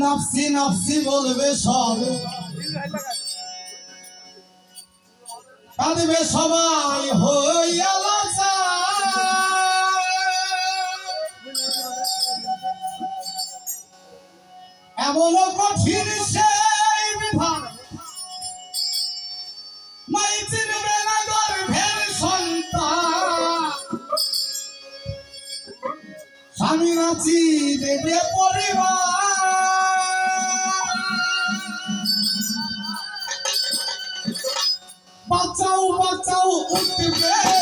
নাফসি নাফসি বলবে সব। কাঁদবে সবাই, হইয়া। এমন কঠিন সেই বিধান। স্বামী নাচি দেবে পরিবার। বাঁচাও বাঁচাও উঠবে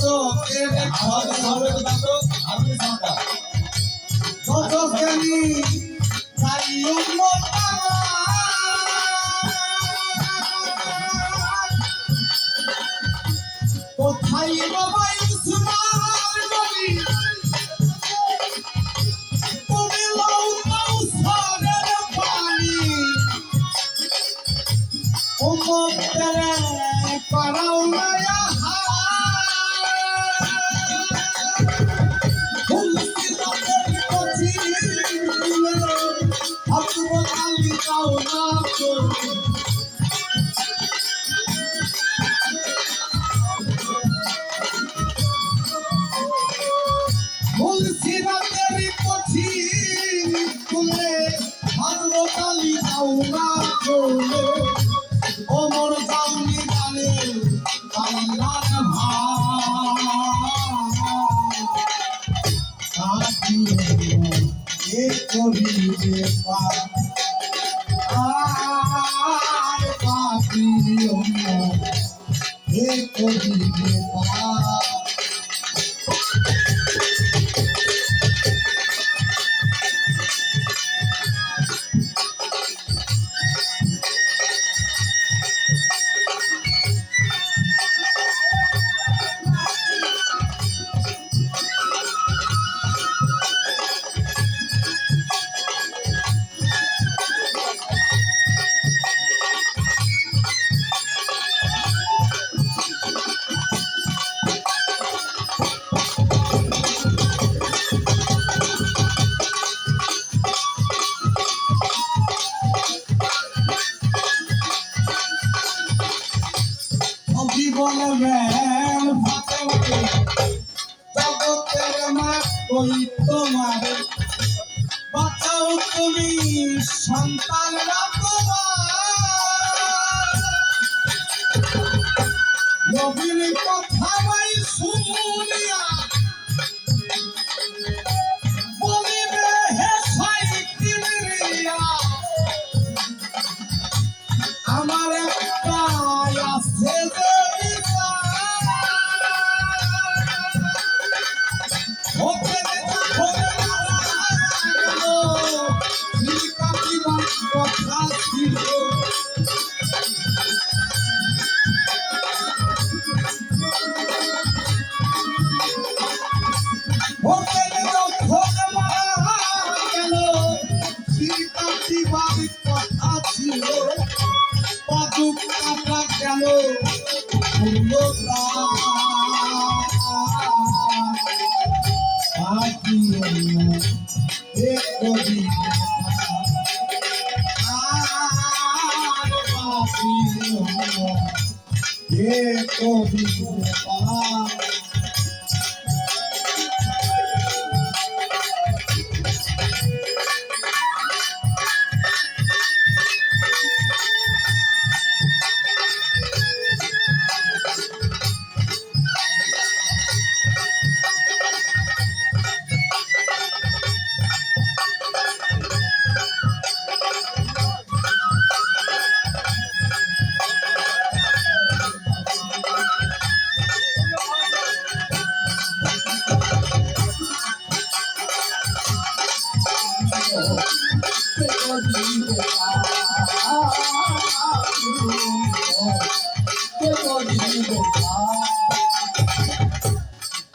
লও তো চোখের ঘর সবে তো আমি সাদা চোখেনি তাই উম্মত কোথায় বাবা ইসমার নবী তুমি লও সাগর পানি উম্মত তেরে এ করিবে পার কই তোমার। বাঁচাও তুমি সন্তানরা তোমার। নবীর কথা শুনিয়া এক কবি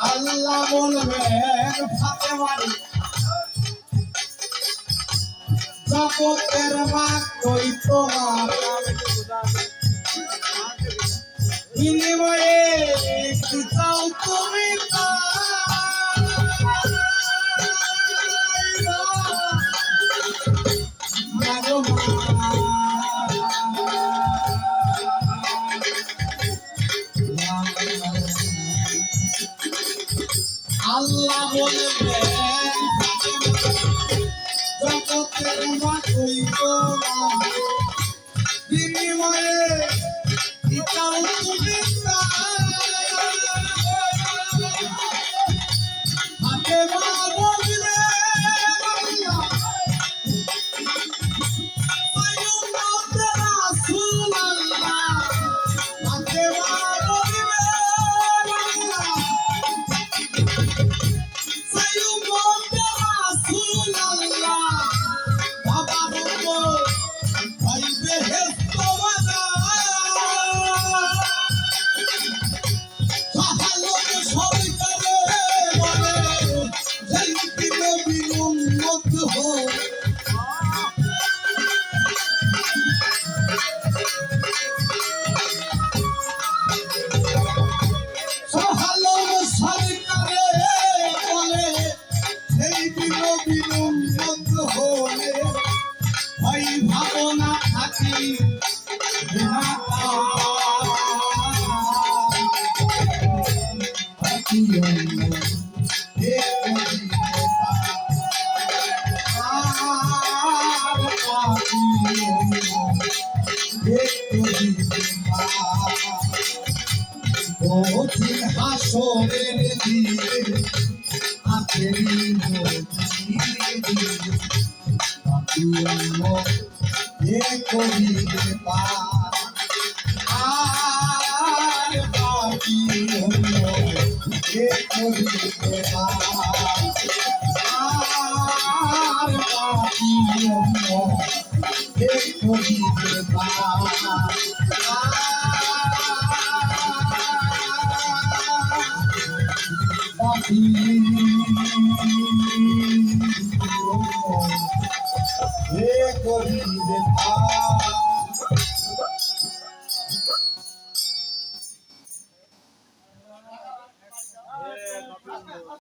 আল্লাহ বলবেন ফাতেমারি। জগতের মা কই তোমার বিনিময়ে চাও তুমি কঠিন হাসরের দিনে আখেরি এ করিবে পার আর পাপিয়ন্ন এ করিবে পার আর